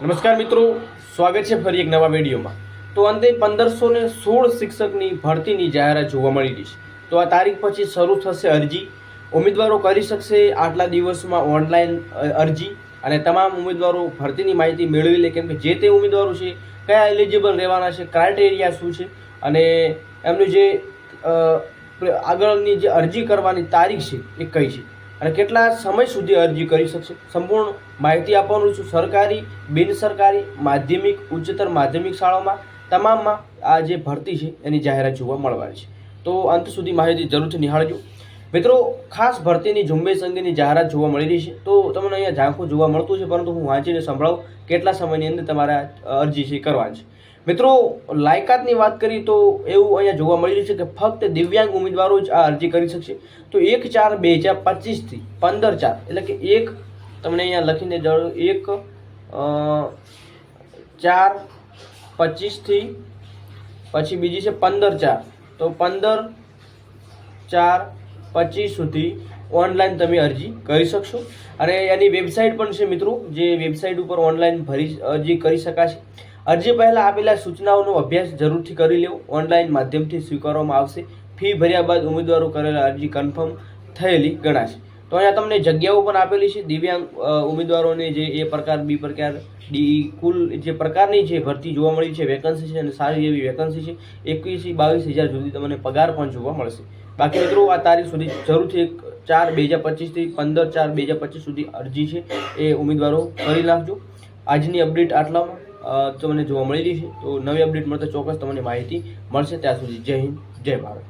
નમસ્કાર મિત્રો, સ્વાગત છે ફરી એક નવા વિડીયોમાં. તો અંતે પંદરસો ને સોળ શિક્ષકની ભરતીની જાહેરાત જોવા મળી રહી છે. તો આ તારીખ પછી શરૂ થશે અરજી. ઉમેદવારો કરી શકશે આટલા દિવસમાં ઓનલાઈન અરજી અને તમામ ઉમેદવારો ભરતીની માહિતી મેળવી લે કેમ કે જે તે ઉમેદવારો છે, કયા એલિજિબલ રહેવાના છે ક્રાઇટેરિયા શું છે અને એમનું જે આગળની જે અરજી કરવાની તારીખ છે એ કઈ છે. અને કેટલા સમય સુધી અરજી કરી શકશે? સંપૂર્ણ માહિતી આપવાનું છું. સરકારી બિન સરકારી માધ્યમિક, ઉચ્ચતર માધ્યમિક શાળાઓમાં તમામમાં આ જે ભરતી છે, એની જાહેરાત જોવા મળવાની છે. તો અંત સુધી માહિતી જરૂરથી નિહાળજો. મિત્રો, ખાસ ભરતીની ઝુંબેશ અંગેની જાહેરાત જોવા મળી રહી છે. તો તમને અહીંયા ઝાંખું જોવા મળતું છે, પરંતુ હું વાંચીને સંભળાવું કેટલા સમયની અંદર તમારે અરજી છે કરવાની છે. મિત્રો, લાયકાતની વાત કરીએ તો એવું અહીંયા જોવા મળી રહ્યું છે કે ફક્ત દિવ્યાંગ ઉમેદવારો જ આ અરજી કરી શકશે. તો એક ચાર બે હજાર પચીસથી પંદર ચાર, એટલે કે એક, તમને અહીંયા લખીને જણાવું, એક ચાર, પચીસથી, પછી બીજી છે પંદર ચાર. તો પંદર ચાર પચીસ સુધી ઓનલાઈન તમે અરજી કરી શકશો. અને એની વેબસાઇટ પણ છે મિત્રો, જે વેબસાઇટ ઉપર ઓનલાઈન ભરી અરજી કરી શકાશે. અરજી પહેલાં આપેલા સૂચનાઓનો અભ્યાસ જરૂરથી કરી લેવો. ઓનલાઈન માધ્યમથી સ્વીકારવામાં આવશે. ફી ભર્યા બાદ ઉમેદવારો કરેલા અરજી કન્ફર્મ થયેલી ગણાશે. તો અહીંયા તમને જગ્યાઓ પણ આપેલી છે. દિવ્યાંગ ઉમેદવારોને જે એ પ્રકાર, બી પ્રકાર, ડી, કુલ જે પ્રકારની જે ભરતી જોવા મળી છે, વેકન્સી છે અને સારી એવી વેકન્સી છે, એકવીસથી બાવીસ હજાર સુધી તમને પગાર પણ જોવા મળશે. બાકી મિત્રો, આ તારીખ સુધી જરૂરથી એક ચાર બે હજાર પચીસથી પંદર ચાર બે હજાર પચીસ સુધી અરજી છે. એ ઉમેદવારો કરી નાખજો. આજની અપડેટ આટલામાં. તમને જોવા મળેલી છે. તો નવી અપડેટ મળતા ચોક્કસ તમને માહિતી મળશે. ત્યાં સુધી જય હિન્દ, જય ભારત.